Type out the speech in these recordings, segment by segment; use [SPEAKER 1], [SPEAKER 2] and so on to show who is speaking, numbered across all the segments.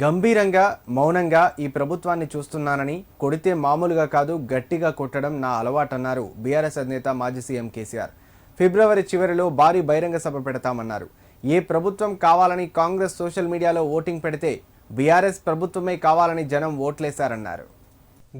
[SPEAKER 1] గంభీరంగా మౌనంగా ఈ ప్రభుత్వాన్ని చూస్తున్నానని కొడితే మామూలుగా కాదు గట్టిగా కొట్టడం నా అలవాటన్నారు బీఆర్ఎస్ అధినేత మాజీ సీఎం కేసీఆర్. ఫిబ్రవరి చివరిలో భారీ బహిరంగ సభ పెడతామన్నారు. ఏ ప్రభుత్వం కావాలని కాంగ్రెస్ సోషల్ మీడియాలో ఓటింగ్ పెడితే బీఆర్ఎస్ ప్రభుత్వమే కావాలని జనం ఓట్లేశారన్నారు.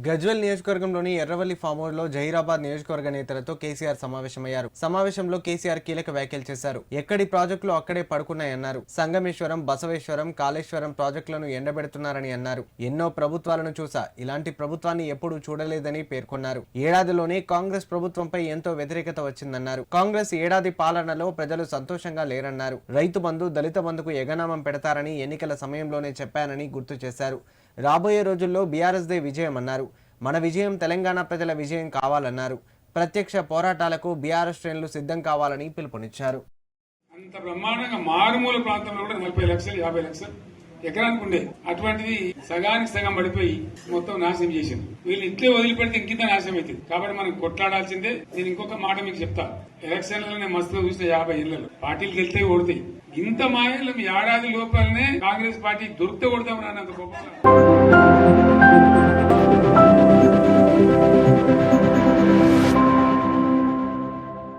[SPEAKER 1] గజ్వెల్ నియోజకవర్గంలోని ఎర్రవల్లి ఫామ్ హౌస్లో జహీరాబాద్ నియోజకవర్గ నేతలతో కేసీఆర్ సమావేశమయ్యారు. సమావేశంలో కేసీఆర్ కీలక వ్యాఖ్యలు చేశారు. ఎక్కడి ప్రాజెక్టులు అక్కడే పడుకున్నాయన్నారు. సంగమేశ్వరం బసవేశ్వరం కాళేశ్వరం ప్రాజెక్టులను ఎండబెడుతున్నారని అన్నారు. ఎన్నో ప్రభుత్వాలను చూసా. ఇలాంటి ప్రభుత్వాన్ని ఎప్పుడూ చూడలేదని పేర్కొన్నారు. ఏడాదిలోనే కాంగ్రెస్ ప్రభుత్వంపై ఎంతో వ్యతిరేకత వచ్చిందన్నారు. కాంగ్రెస్ ఏడాది పాలనలో ప్రజలు సంతోషంగా లేరన్నారు. రైతు బంధు దళిత బంధుకు ఎగనామం పెడతారని ఎన్నికల సమయంలోనే చెప్పానని గుర్తు చేశారు. రాబోయే రోజుల్లో బీఆర్ఎస్దే విజయం అన్నారు మన విజయం తెలంగాణ ప్రజల విజయం కావాలన్నారు. ప్రత్యక్ష పోరాటాలకు బీఆర్ఎస్ శ్రేణులు సిద్ధం కావాలని పిలుపునిచ్చారు.
[SPEAKER 2] అంత బ్రహ్మాండంగా మారుమూల ప్రాంతంలో కూడా నలభై లక్షలు యాభై లక్షలు ఎకరానికి ఉండే అటువంటిది సగానికి సగం పడిపోయి మొత్తం నాశనం చేసింది. వీళ్ళు ఇట్లే వదిలిపెడితే ఇంకింత నాశనం అవుతుంది. కాబట్టి మనం కొట్లాడాల్సిందే. నేను ఇంకొక మాట మీకు చెప్తా. ఎలక్షన్లనే మస్తు చూసిన యాభై ఇళ్ళలో పార్టీలు గెలితే ఓడతాయి ఇంత మాయలు ఏడాది లోపలనే కాంగ్రెస్ పార్టీ దొరికితే కొడతాం రానంత గొప్ప